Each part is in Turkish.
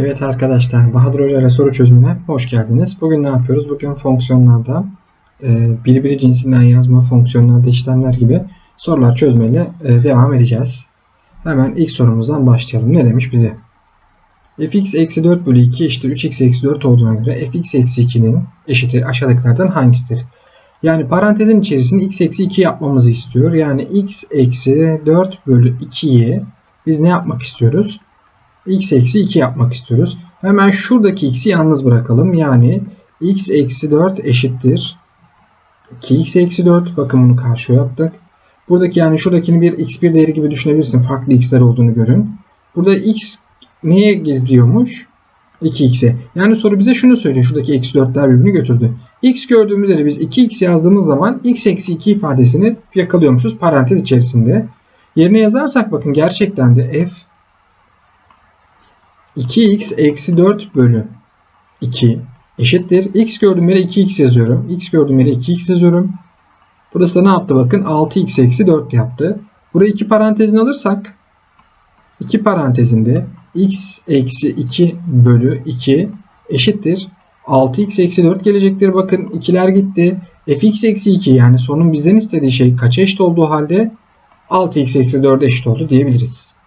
Evet arkadaşlar, Bahadır Hoca ile soru çözümüne hoş geldiniz. Bugün ne yapıyoruz? Bugün fonksiyonlarda e, birbiri cinsinden yazma, fonksiyonlarda işlemler gibi sorular çözmeyle e, devam edeceğiz. Hemen ilk sorumuzdan başlayalım. Ne demiş bize? fx eksi 4 bölü 2 eşittir 3x eksi 4 olduğuna göre fx eksi 2'nin eşiti aşağıdakilerden hangisidir? Yani parantezin içerisinde x eksi 2 yapmamızı istiyor. Yani x eksi 4 bölü 2'yi biz ne yapmak istiyoruz? X eksi 2 yapmak istiyoruz. Hemen şuradaki x'i yalnız bırakalım. Yani x eksi 4 eşittir. 2x eksi 4. Bakın bunu karşıya attık. Buradaki yani şuradakini bir x1 değeri gibi düşünebilirsin. Farklı x'ler olduğunu görün. Burada x neye gidiyormuş? 2x'e. Yani soru bize şunu söylüyor. Şuradaki eksi 4'ler birbirini götürdü. x gördüğümüz yere biz 2x yazdığımız zaman x eksi 2 ifadesini yakalıyormuşuz parantez içerisinde. Yerine yazarsak bakın gerçekten de f 2x eksi 4 bölü 2 eşittir. x gördüğüm yere 2x yazıyorum. x gördüğüm yere 2x yazıyorum. Burası da ne yaptı bakın 6x eksi 4 yaptı. Burayı iki parantezine alırsak iki parantezinde x eksi 2 bölü 2 eşittir. 6x eksi 4 gelecektir. Bakın ikiler gitti. fx eksi 2 yani sonun bizden istediği şey kaça eşit olduğu halde 6x eksi 4 eşit oldu diyebiliriz.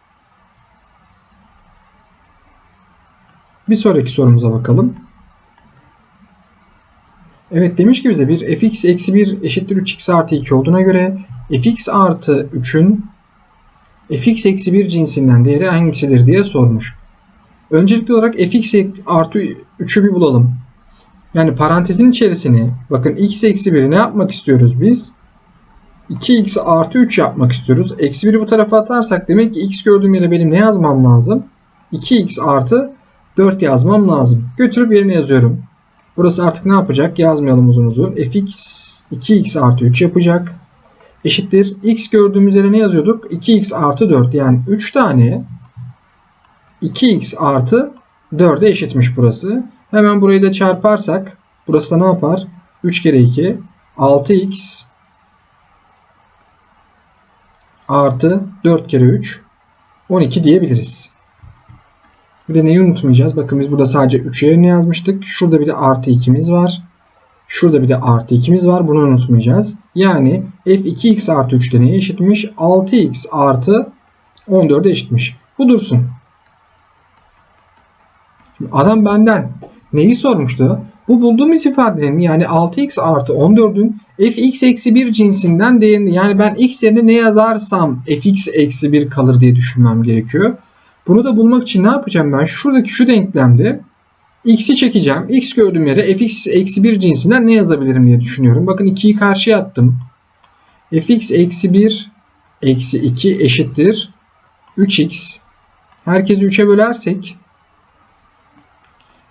Bir sonraki sorumuza bakalım. Evet demiş ki bize bir fx eksi 1 eşittir 3x artı 2 olduğuna göre fx artı 3'ün fx eksi 1 cinsinden değeri hangisidir diye sormuş. Öncelikli olarak fx artı 3'ü bir bulalım. Yani parantezin içerisine bakın x eksi 1'i ne yapmak istiyoruz biz? 2x artı 3 yapmak istiyoruz. Eksi 1'i bu tarafa atarsak demek ki x gördüğüm yere benim ne yazmam lazım? 2x artı 4 yazmam lazım. Götürüp yerine yazıyorum. Burası artık ne yapacak? Yazmayalım uzun uzun. fx 2x artı 3 yapacak. Eşittir. x gördüğümüz yere ne yazıyorduk? 2x artı 4 yani 3 tane 2x artı 4'e eşitmiş burası. Hemen burayı da çarparsak burası da ne yapar? 3 kere 2 6x artı 4 kere 3 12 diyebiliriz. Bir de neyi unutmayacağız? Bakın biz burada sadece 3 yerine yazmıştık. Şurada bir de artı 2'miz var. Şurada bir de artı 2'miz var. Bunu unutmayacağız. Yani f2x artı 3 de neye eşitmiş? 6x artı 14'e eşitmiş. Bu dursun. Şimdi adam benden neyi sormuştu? Bu bulduğumuz ifadenin yani 6x artı 14'ün fx eksi 1 cinsinden değerini yani ben x yerine ne yazarsam fx eksi 1 kalır diye düşünmem gerekiyor. Bunu da bulmak için ne yapacağım ben? Şuradaki şu denklemde x'i çekeceğim. x gördüğüm yere fx eksi 1 cinsinden ne yazabilirim diye düşünüyorum. Bakın 2'yi karşıya attım. fx eksi 1 eksi 2 eşittir 3x. Herkesi 3'e bölersek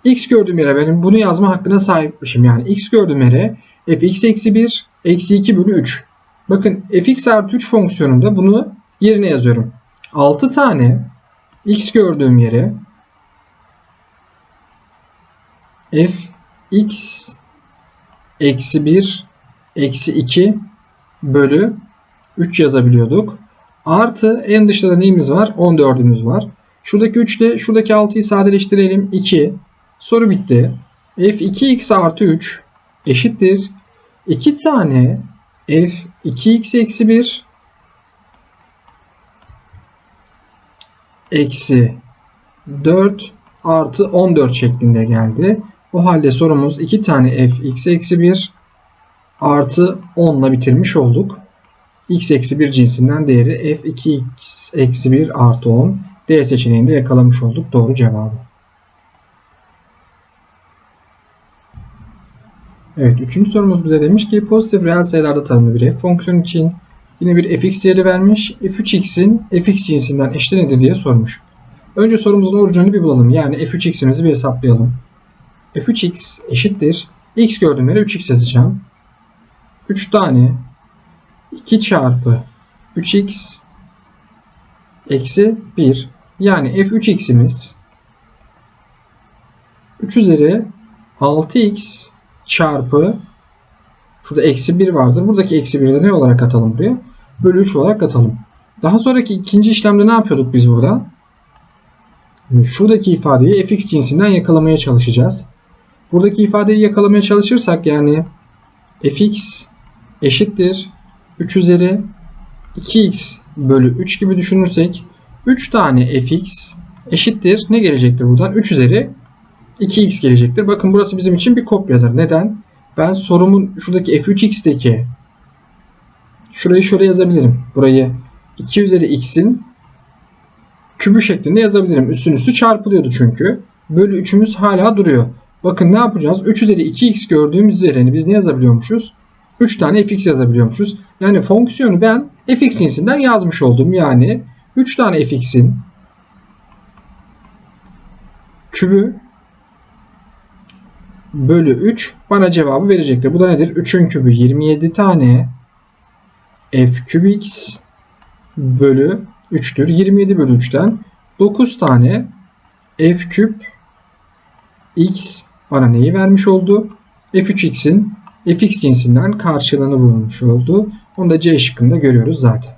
x gördüğüm yere benim bunu yazma hakkına sahipmişim. Yani x gördüğüm yere fx eksi 1 eksi 2 bölü 3. Bakın fx artı 3 fonksiyonunda bunu yerine yazıyorum. 6 tane x gördüğüm yere f x eksi 1 eksi 2 bölü 3 yazabiliyorduk. Artı en dışta da neyimiz var? 14'ümüz var. Şuradaki 3 ile şuradaki 6'yı sadeleştirelim. 2. Soru bitti. f 2x artı 3 eşittir. 2 tane f 2x eksi 1 eksi 4 artı 14 şeklinde geldi. O halde sorumuz 2 tane f x eksi 1 artı 10 ile bitirmiş olduk. x eksi 1 cinsinden değeri f 2x eksi 1 artı 10. D seçeneğinde yakalamış olduk doğru cevabı. Evet üçüncü sorumuz bize demiş ki pozitif reel sayılarda tanımlı bir f fonksiyon için Yine bir fx değeri vermiş. f3x'in fx cinsinden eşit nedir diye sormuş. Önce sorumuzun orijinalini bir bulalım. Yani f3x'imizi bir hesaplayalım. f3x eşittir. x gördüğüm yere 3x yazacağım. 3 tane 2 çarpı 3x eksi 1 yani f3x'imiz 3 üzeri 6x çarpı Şurada eksi 1 vardır. Buradaki eksi 1'i de ne olarak atalım buraya? Bölü 3 olarak atalım. Daha sonraki ikinci işlemde ne yapıyorduk biz burada? Şuradaki ifadeyi fx cinsinden yakalamaya çalışacağız. Buradaki ifadeyi yakalamaya çalışırsak yani fx eşittir 3 üzeri 2x bölü 3 gibi düşünürsek 3 tane fx eşittir ne gelecektir buradan? 3 üzeri 2x gelecektir. Bakın burası bizim için bir kopyadır. Neden? Ben sorumun şuradaki f3x'teki şurayı şöyle yazabilirim. Burayı 2 üzeri x'in kübü şeklinde yazabilirim. Üstün üstü çarpılıyordu çünkü. Bölü 3'ümüz hala duruyor. Bakın ne yapacağız? 3 üzeri 2x gördüğümüz üzerine biz ne yazabiliyormuşuz? 3 tane fx yazabiliyormuşuz. Yani fonksiyonu ben fx cinsinden yazmış oldum. Yani 3 tane fx'in kübü bölü 3 bana cevabı verecektir. Bu da nedir? 3'ün kübü 27 tane f küp x bölü 3'tür. 27 bölü 3'ten 9 tane f küp x bana neyi vermiş oldu? f3x'in fx cinsinden karşılığını bulmuş oldu. Onu da C şıkkında görüyoruz zaten.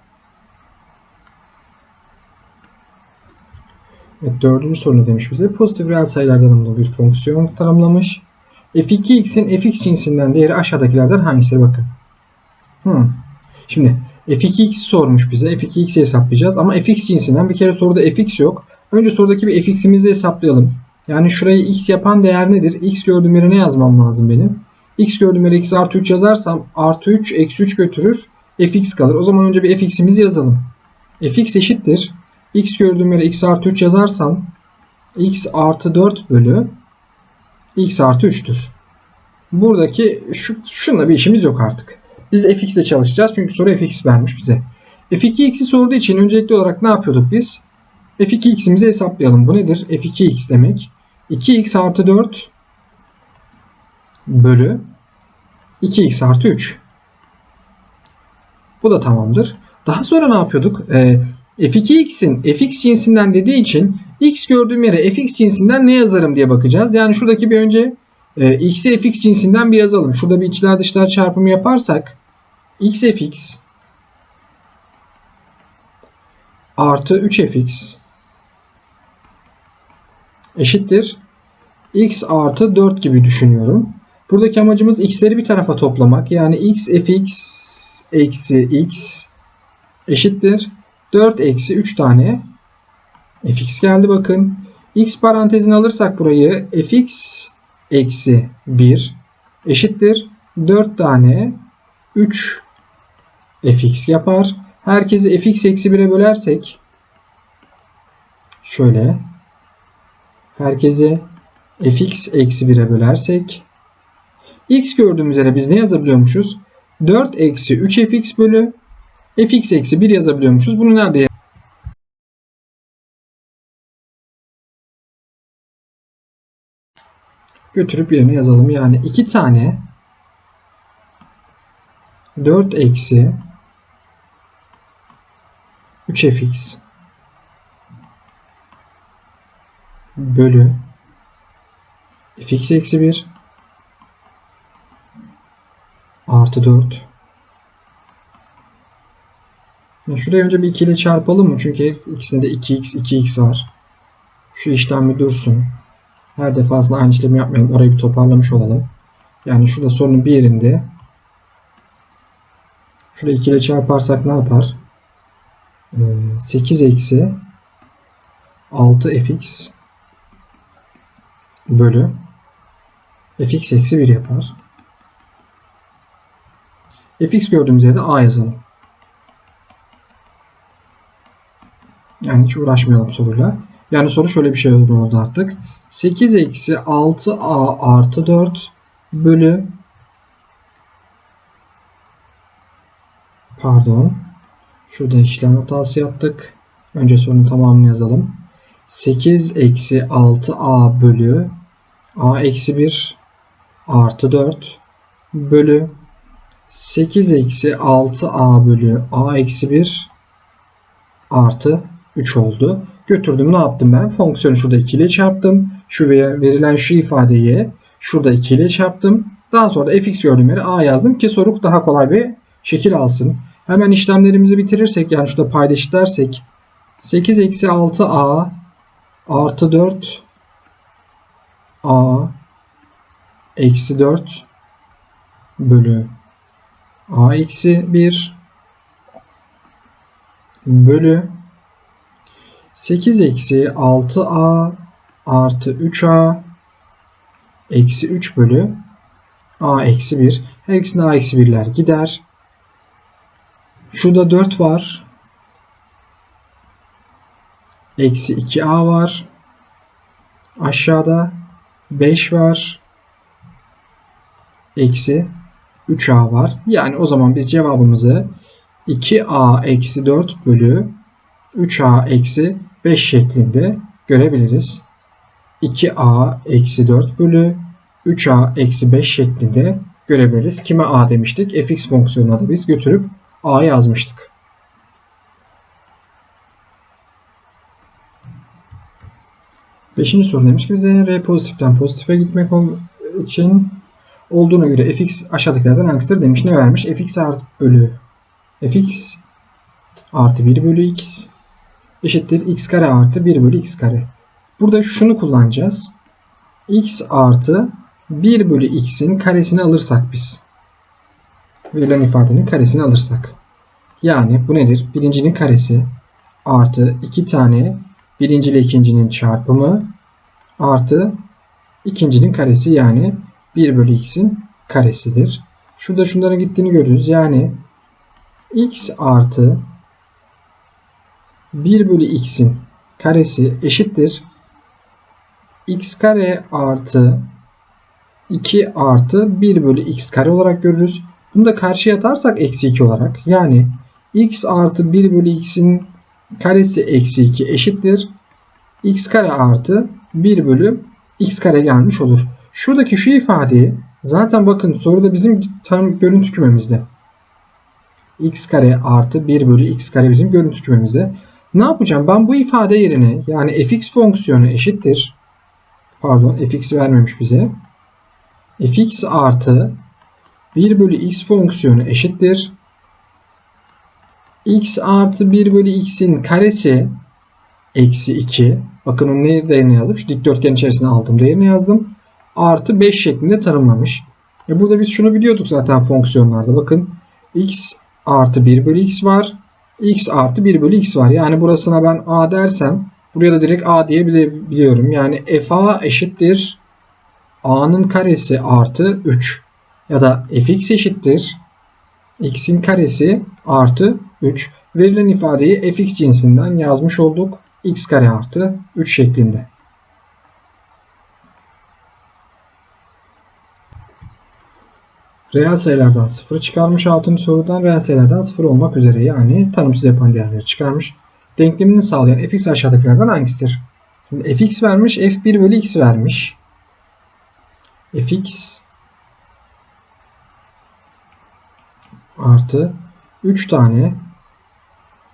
Evet, dördüncü soru demiş bize? Pozitif reel sayılardan alındığı bir fonksiyon tanımlamış. f2x'in fx cinsinden değeri aşağıdakilerden hangisidir bakın. Hmm. Şimdi f2x sormuş bize. f2x'i hesaplayacağız ama fx cinsinden bir kere soruda fx yok. Önce sorudaki bir fx'imizi hesaplayalım. Yani şurayı x yapan değer nedir? x gördüğüm yere ne yazmam lazım benim? x gördüğüm yere x artı 3 yazarsam artı 3 eksi 3 götürür. fx kalır. O zaman önce bir fx'imizi yazalım. fx eşittir. x gördüğüm yere x artı 3 yazarsam x artı 4 bölü x artı 3'tür. Buradaki şu, şunla bir işimiz yok artık. Biz fx ile çalışacağız çünkü soru fx vermiş bize. f2x'i sorduğu için öncelikli olarak ne yapıyorduk biz? f2x'imizi hesaplayalım. Bu nedir? f2x demek. 2x artı 4 bölü 2x artı 3. Bu da tamamdır. Daha sonra ne yapıyorduk? Ee, f2x'in fx cinsinden dediği için x gördüğüm yere fx cinsinden ne yazarım diye bakacağız. Yani şuradaki bir önce e, x'i fx cinsinden bir yazalım. Şurada bir içler dışlar çarpımı yaparsak x fx artı 3fx eşittir x artı 4 gibi düşünüyorum. Buradaki amacımız x'leri bir tarafa toplamak. Yani x fx eksi x eşittir 4 eksi 3 tane fx geldi bakın. x parantezini alırsak burayı fx eksi 1 eşittir 4 tane 3 fx yapar. Herkesi fx eksi 1'e bölersek şöyle herkesi fx eksi 1'e bölersek x gördüğümüz yere biz ne yazabiliyormuşuz? 4 eksi 3 fx bölü fx eksi 1 yazabiliyormuşuz. Bunu nerede götürüp yerine yazalım. Yani 2 tane 4 eksi 3fx bölü fx eksi 1 artı 4 ya şuraya önce bir 2 ile çarpalım mı? Çünkü ikisinde 2x 2x var. Şu işlem bir dursun. Her defasında aynı işlemi yapmayalım. Orayı bir toparlamış olalım. Yani şurada sorunun bir yerinde şurada 2 ile çarparsak ne yapar? 8 ee, eksi 6 fx bölü fx eksi 1 yapar. fx gördüğümüz yerde a yazalım. Yani hiç uğraşmayalım soruyla. Yani soru şöyle bir şey oldu artık. 8 eksi 6a artı 4 bölü pardon şurada işlem hatası yaptık. Önce sorunun tamamını yazalım. 8 eksi 6a bölü a eksi 1 artı 4 bölü 8 eksi 6a bölü a eksi 1 artı 3 oldu. Götürdüm ne yaptım ben? Fonksiyonu şurada 2 ile çarptım. Şu verilen şu ifadeyi şurada 2 ile çarptım. Daha sonra da fx gördüğüm yere a yazdım ki soru daha kolay bir şekil alsın. Hemen işlemlerimizi bitirirsek yani şurada payda eşitlersek 8 eksi 6a artı 4 a eksi 4 bölü a eksi 1 bölü 8 eksi 6a artı 3a eksi 3 bölü a eksi 1. Her ikisinde a eksi 1'ler gider. Şurada 4 var. Eksi 2a var. Aşağıda 5 var. Eksi 3a var. Yani o zaman biz cevabımızı 2a eksi 4 bölü 3a eksi 5 şeklinde görebiliriz. 2a eksi 4 bölü 3a eksi 5 şeklinde görebiliriz. Kime a demiştik? fx fonksiyonuna da biz götürüp a yazmıştık. Beşinci soru demiş ki bize r pozitiften pozitife gitmek için olduğuna göre fx aşağıdakilerden hangisidir demiş. Ne vermiş? fx artı bölü fx artı 1 bölü x eşittir x kare artı 1 bölü x kare. Burada şunu kullanacağız. x artı 1 bölü x'in karesini alırsak biz. Verilen ifadenin karesini alırsak. Yani bu nedir? Birincinin karesi artı 2 tane birinci ile ikincinin çarpımı artı ikincinin karesi yani 1 bölü x'in karesidir. Şurada şunların gittiğini görürüz. Yani x artı 1 bölü x'in karesi eşittir. x kare artı 2 artı 1 bölü x kare olarak görürüz. Bunu da karşıya atarsak eksi 2 olarak. Yani x artı 1 bölü x'in karesi eksi 2 eşittir. x kare artı 1 bölü x kare gelmiş olur. Şuradaki şu ifadeyi zaten bakın soruda bizim tanım görüntü kümemizde. x kare artı 1 bölü x kare bizim görüntü kümemizde. Ne yapacağım? Ben bu ifade yerine yani fx fonksiyonu eşittir. Pardon fx vermemiş bize. fx artı 1 bölü x fonksiyonu eşittir. x artı 1 bölü x'in karesi eksi 2. Bakın onun ne değerini yazdım? Şu dikdörtgen içerisine aldım değerini yazdım. Artı 5 şeklinde tanımlamış. E burada biz şunu biliyorduk zaten fonksiyonlarda. Bakın x artı 1 bölü x var x artı 1 bölü x var. Yani burasına ben a dersem buraya da direkt a diyebiliyorum. Yani fa eşittir a'nın karesi artı 3 ya da fx eşittir x'in karesi artı 3 verilen ifadeyi fx cinsinden yazmış olduk. x kare artı 3 şeklinde. Reel sayılardan 0 çıkarmış 6. sorudan reel sayılardan 0 olmak üzere yani tanımsız yapan değerleri çıkarmış. Denklemini sağlayan fx aşağıdakilerden hangisidir? Şimdi fx vermiş, f1 bölü x vermiş. fx artı 3 tane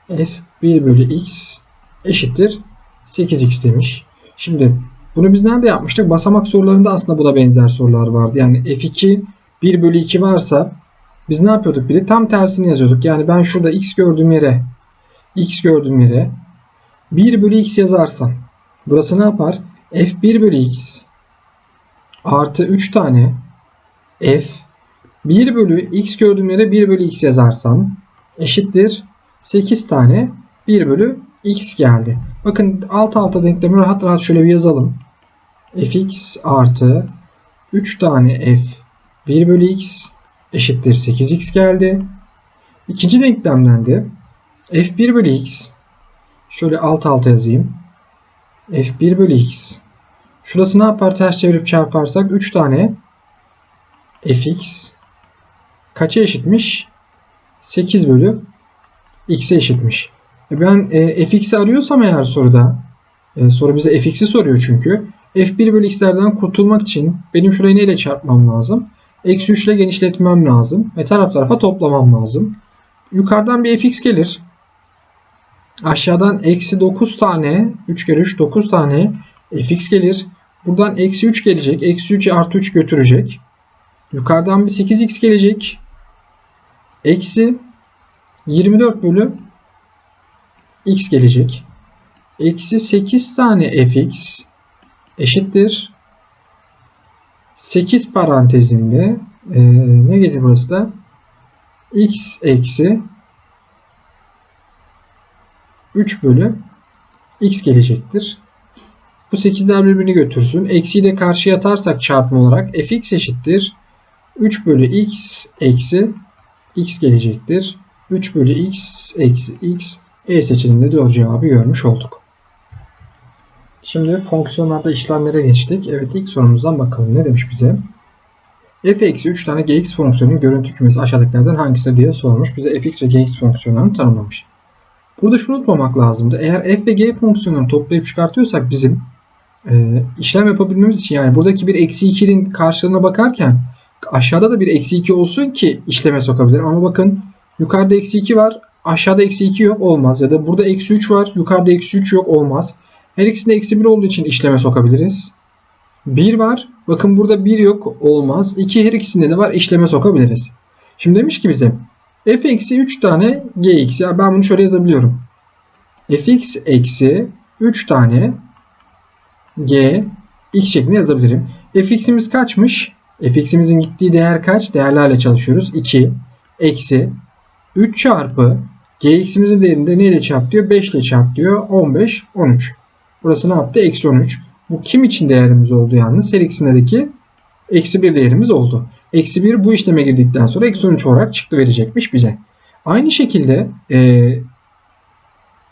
f1 bölü x eşittir 8x demiş. Şimdi bunu biz nerede yapmıştık? Basamak sorularında aslında buna benzer sorular vardı. Yani f2 1 bölü 2 varsa biz ne yapıyorduk? Bir tam tersini yazıyorduk. Yani ben şurada x gördüğüm yere x gördüğüm yere 1 bölü x yazarsam burası ne yapar? f1 bölü x artı 3 tane f 1 bölü x gördüğüm yere 1 bölü x yazarsam eşittir 8 tane 1 bölü x geldi. Bakın alt alta denklemi rahat rahat şöyle bir yazalım. fx artı 3 tane f 1 bölü x eşittir 8x geldi. İkinci denklemden de f1 bölü x şöyle alt alta yazayım. f1 bölü x şurası ne yapar ters çevirip çarparsak 3 tane fx kaça eşitmiş? 8 bölü x'e eşitmiş. E ben e, fx'i arıyorsam eğer soruda e, soru bize fx'i soruyor çünkü f1 bölü x'lerden kurtulmak için benim şurayı neyle çarpmam lazım? Eksi 3 ile genişletmem lazım. Ve taraf tarafa toplamam lazım. Yukarıdan bir fx gelir. Aşağıdan eksi 9 tane 3 kere 3 9 tane fx gelir. Buradan eksi 3 gelecek. Eksi 3 artı 3 götürecek. Yukarıdan bir 8x gelecek. Eksi 24 bölü x gelecek. eksi 8 tane fx eşittir 8 parantezinde e, ne gelir burası da x eksi 3 bölü x gelecektir. Bu 8'ler birbirini götürsün. Eksiyi de karşıya atarsak çarpım olarak fx eşittir. 3 bölü x eksi x gelecektir. 3 bölü x eksi x E seçeneğinde doğru cevabı görmüş olduk. Şimdi fonksiyonlarda işlemlere geçtik. Evet ilk sorumuzdan bakalım ne demiş bize. f eksi 3 tane gx fonksiyonunun görüntü kümesi aşağıdakilerden hangisi diye sormuş. Bize fx ve gx fonksiyonlarını tanımlamış. Burada şunu unutmamak lazımdı. Eğer f ve g fonksiyonunu toplayıp çıkartıyorsak bizim e, işlem yapabilmemiz için yani buradaki bir eksi 2'nin karşılığına bakarken aşağıda da bir eksi 2 olsun ki işleme sokabilirim. Ama bakın yukarıda eksi 2 var aşağıda eksi 2 yok olmaz. Ya da burada eksi 3 var yukarıda eksi 3 yok olmaz. Her ikisinde eksi 1 olduğu için işleme sokabiliriz. 1 var. Bakın burada 1 yok olmaz. 2 her ikisinde de var işleme sokabiliriz. Şimdi demiş ki bize f eksi 3 tane gx. Ya ben bunu şöyle yazabiliyorum. fx eksi 3 tane g x şeklinde yazabilirim. fx'imiz kaçmış? Fx'imizin gittiği değer kaç? Değerlerle çalışıyoruz. 2 eksi 3 çarpı gx'imizin değerini de neyle çarp diyor? 5 ile çarp diyor. 15, 13. Burası ne yaptı? Eksi 13. Bu kim için değerimiz oldu yalnız? Her ikisindeki eksi 1 değerimiz oldu. Eksi 1 bu işleme girdikten sonra eksi 13 olarak çıktı verecekmiş bize. Aynı şekilde e,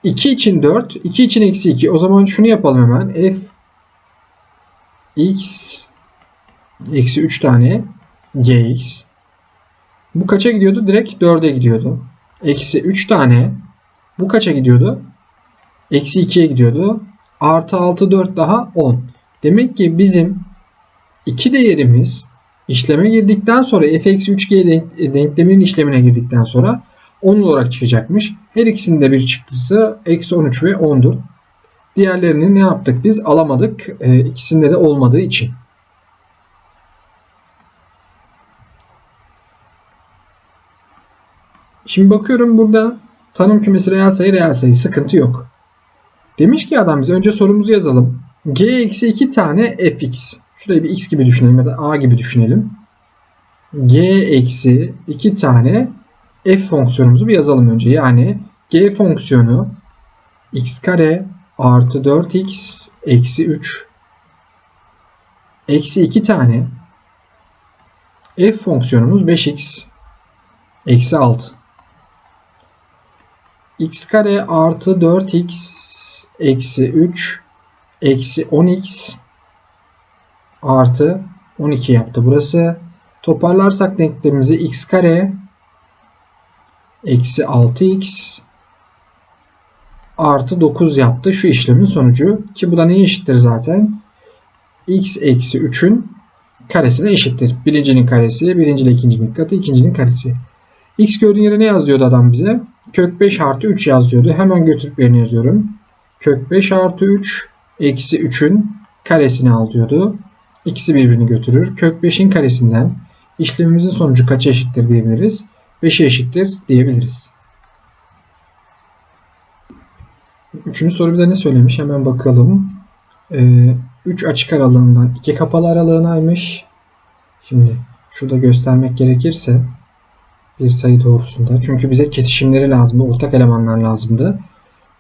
2 için 4, 2 için eksi 2. O zaman şunu yapalım hemen. f x eksi 3 tane gx. Bu kaça gidiyordu? Direkt 4'e gidiyordu. Eksi 3 tane. Bu kaça gidiyordu? Eksi 2'ye gidiyordu. Artı 6 4 daha 10. Demek ki bizim iki değerimiz işleme girdikten sonra f-3g denk, denkleminin işlemine girdikten sonra 10 olarak çıkacakmış. Her ikisinin de bir çıktısı eksi 13 ve 10'dur. Diğerlerini ne yaptık biz? Alamadık. E, ikisinde de olmadığı için. Şimdi bakıyorum burada tanım kümesi reel sayı reel sayı sıkıntı yok. Demiş ki adam bize önce sorumuzu yazalım. g eksi 2 tane fx. Şurayı bir x gibi düşünelim ya da a gibi düşünelim. g eksi 2 tane f fonksiyonumuzu bir yazalım önce. Yani g fonksiyonu x kare artı 4x eksi 3 eksi 2 tane f fonksiyonumuz 5x eksi 6 x kare artı 4x eksi 3 eksi 10x artı 12 yaptı burası. Toparlarsak denklemimizi x kare eksi 6x artı 9 yaptı. Şu işlemin sonucu ki bu da neye eşittir zaten? x eksi 3'ün karesine eşittir. Birincinin karesi, birinci ile ikincinin katı, ikincinin karesi. x gördüğün yere ne yazıyordu adam bize? Kök 5 artı 3 yazıyordu. Hemen götürüp yerine yazıyorum. Kök 5 artı 3 eksi 3'ün karesini al diyordu. İkisi birbirini götürür. Kök 5'in karesinden işlemimizin sonucu kaça eşittir diyebiliriz? 5'e eşittir diyebiliriz. Üçüncü soru bize ne söylemiş? Hemen bakalım. Ee, 3 açık aralığından 2 kapalı aralığınaymış. Şimdi şurada göstermek gerekirse bir sayı doğrusunda. Çünkü bize kesişimleri lazımdı. Ortak elemanlar lazımdı.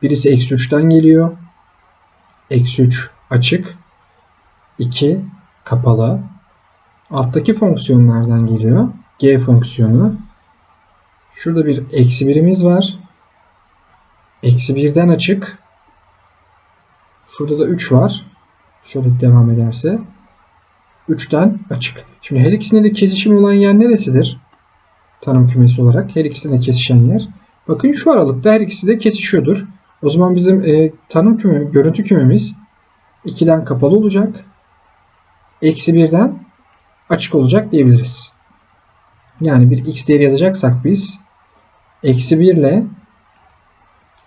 Birisi eksi 3'ten geliyor. Eksi 3 açık. 2 kapalı. Alttaki fonksiyonlardan geliyor. G fonksiyonu. Şurada bir eksi birimiz var. Eksi birden açık. Şurada da 3 var. Şöyle devam ederse. 3'ten açık. Şimdi her ikisinde de kesişim olan yer neresidir? Tanım kümesi olarak her ikisine kesişen yer. Bakın şu aralıkta her ikisi de kesişiyordur. O zaman bizim e, tanım küme, görüntü kümemiz 2'den kapalı olacak. Eksi 1'den açık olacak diyebiliriz. Yani bir x değeri yazacaksak biz eksi 1 ile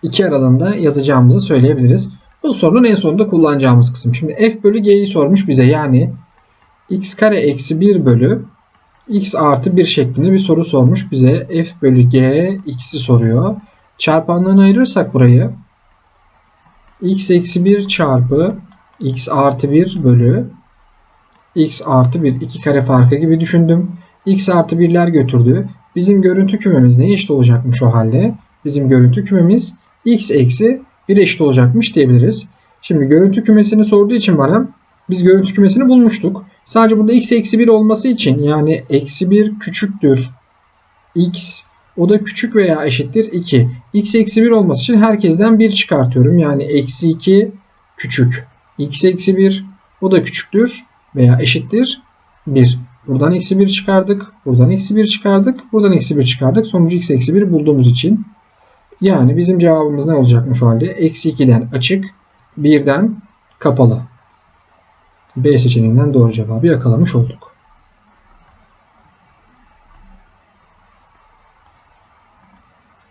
2 aralığında yazacağımızı söyleyebiliriz. Bu sorunun en sonunda kullanacağımız kısım. Şimdi f bölü g'yi sormuş bize. Yani x kare eksi 1 bölü x artı 1 şeklinde bir soru sormuş bize. f bölü g x'i soruyor. Çarpanlarını ayırırsak burayı x eksi 1 çarpı x artı 1 bölü x artı 1 iki kare farkı gibi düşündüm. x artı 1'ler götürdü. Bizim görüntü kümemiz ne eşit olacakmış o halde? Bizim görüntü kümemiz x eksi 1 eşit olacakmış diyebiliriz. Şimdi görüntü kümesini sorduğu için bana biz görüntü kümesini bulmuştuk. Sadece burada x eksi 1 olması için yani eksi 1 küçüktür x o da küçük veya eşittir 2. x eksi 1 olması için herkesten 1 çıkartıyorum. Yani eksi 2 küçük. x eksi 1 o da küçüktür veya eşittir 1. Buradan eksi 1 çıkardık. Buradan eksi 1 çıkardık. Buradan eksi 1 çıkardık. Sonucu x eksi 1 bulduğumuz için. Yani bizim cevabımız ne olacakmış o halde? Eksi 2'den açık. 1'den kapalı. B seçeneğinden doğru cevabı yakalamış olduk.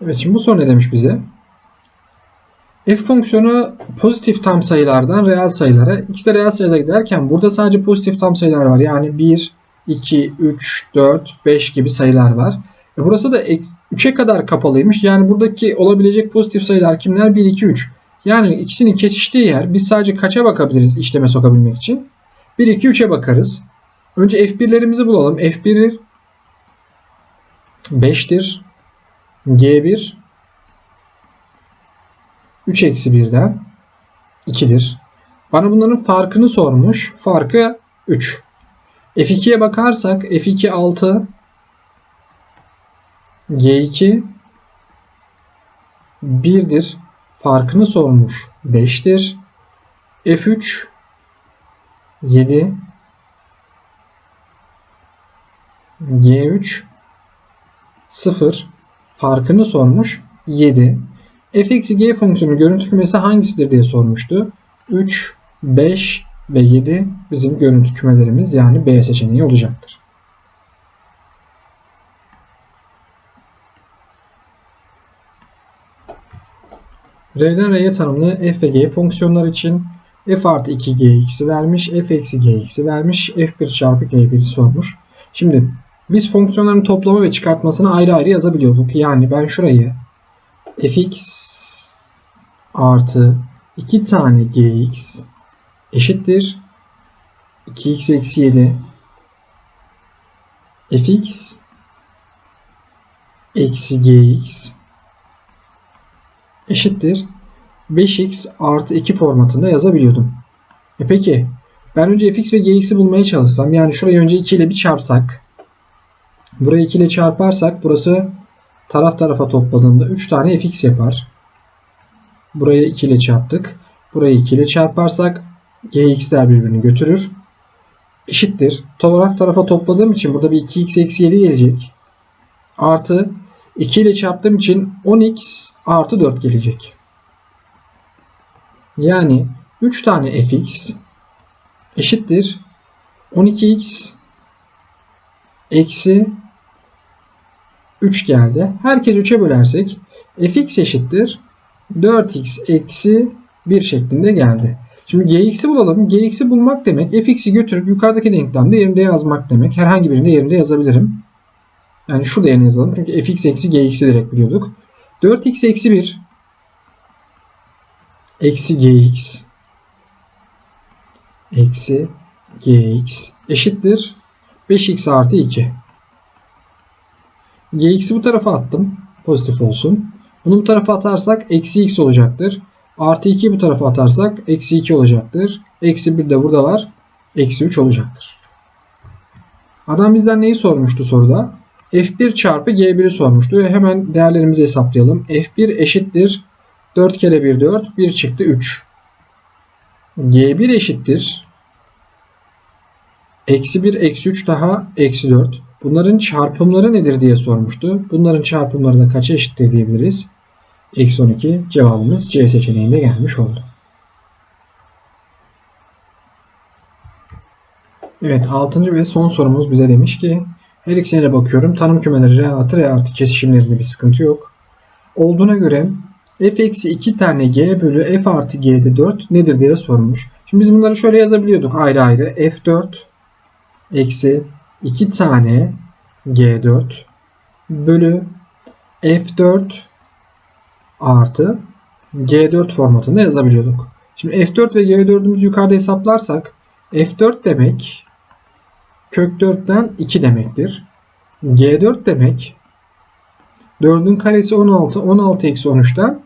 Evet şimdi bu soru ne demiş bize? F fonksiyonu pozitif tam sayılardan reel sayılara, x de reel sayılara giderken burada sadece pozitif tam sayılar var. Yani 1, 2, 3, 4, 5 gibi sayılar var. E burası da 3'e kadar kapalıymış. Yani buradaki olabilecek pozitif sayılar kimler? 1, 2, 3. Yani ikisinin kesiştiği yer biz sadece kaça bakabiliriz işleme sokabilmek için? 1, 2, 3'e bakarız. Önce F1'lerimizi bulalım. F1 5'tir. G1 3 eksi 1'den 2'dir. Bana bunların farkını sormuş. Farkı 3. F2'ye bakarsak F2 6 G2 1'dir. Farkını sormuş. 5'tir. F3 7 G3 0 farkını sormuş. 7 f g fonksiyonu görüntü kümesi hangisidir diye sormuştu. 3, 5 ve 7 bizim görüntü kümelerimiz yani B seçeneği olacaktır. R'den R'ye tanımlı f ve g fonksiyonlar için f artı 2 gx'i vermiş, f eksi gx'i vermiş, f1 çarpı g1'i sormuş. Şimdi biz fonksiyonların toplamı ve çıkartmasını ayrı ayrı yazabiliyorduk. Yani ben şurayı fx artı 2 tane gx eşittir 2x eksi 7 fx eksi gx eşittir 5x artı 2 formatında yazabiliyordum. E peki ben önce fx ve gx'i bulmaya çalışsam yani şurayı önce 2 ile bir çarpsak burayı 2 ile çarparsak burası taraf tarafa topladığımda 3 tane fx yapar. Buraya 2 ile çarptık. Burayı 2 ile çarparsak gx'ler birbirini götürür. Eşittir. Taraf tarafa topladığım için burada bir 2x eksi 7 gelecek. Artı 2 ile çarptığım için 10x artı 4 gelecek. Yani 3 tane fx eşittir 12x eksi 3 geldi. Herkes 3'e bölersek fx eşittir 4x eksi 1 şeklinde geldi. Şimdi gx'i bulalım. gx'i bulmak demek fx'i götürüp yukarıdaki denklemde yerinde yazmak demek. Herhangi birinde yerinde yazabilirim. Yani şurada yerine yazalım. Çünkü fx eksi gx'i direkt biliyorduk. 4x eksi 1 eksi gx eksi gx eşittir 5x artı 2. gx'i bu tarafa attım. Pozitif olsun. Bunu bu tarafa atarsak eksi x olacaktır. Artı 2 bu tarafa atarsak eksi 2 olacaktır. Eksi 1 de burada var. Eksi 3 olacaktır. Adam bizden neyi sormuştu soruda? F1 çarpı G1'i sormuştu. Hemen değerlerimizi hesaplayalım. F1 eşittir. 4 kere 1 4. 1 çıktı 3. G1 eşittir. Eksi 1 eksi 3 daha eksi 4. Bunların çarpımları nedir diye sormuştu. Bunların çarpımları da kaça eşittir diyebiliriz. Eksi 12 cevabımız C seçeneğinde gelmiş oldu. Evet 6. ve son sorumuz bize demiş ki her ikisine de bakıyorum. Tanım kümeleri R artı R artı kesişimlerinde bir sıkıntı yok. Olduğuna göre f eksi 2 tane g bölü f artı g'de 4 nedir diye sormuş. Şimdi biz bunları şöyle yazabiliyorduk ayrı ayrı. f4 eksi 2 tane G4 bölü F4 artı G4 formatında yazabiliyorduk. Şimdi F4 ve G4'ümüzü yukarıda hesaplarsak F4 demek kök 4'ten 2 demektir. G4 demek 4'ün karesi 16. 16 eksi 13'ten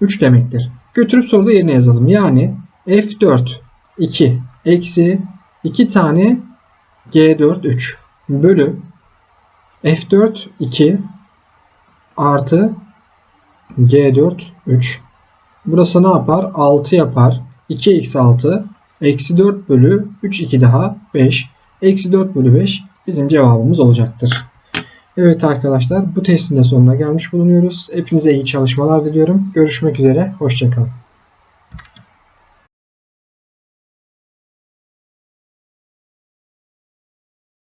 3 demektir. Götürüp soruda yerine yazalım. Yani F4 2 eksi 2 tane G4 3 bölü F4 2 artı G4 3. Burası ne yapar? 6 yapar. 2 eksi 6 eksi 4 bölü 3 2 daha 5. Eksi 4 bölü 5 bizim cevabımız olacaktır. Evet arkadaşlar bu testin de sonuna gelmiş bulunuyoruz. Hepinize iyi çalışmalar diliyorum. Görüşmek üzere. Hoşçakalın.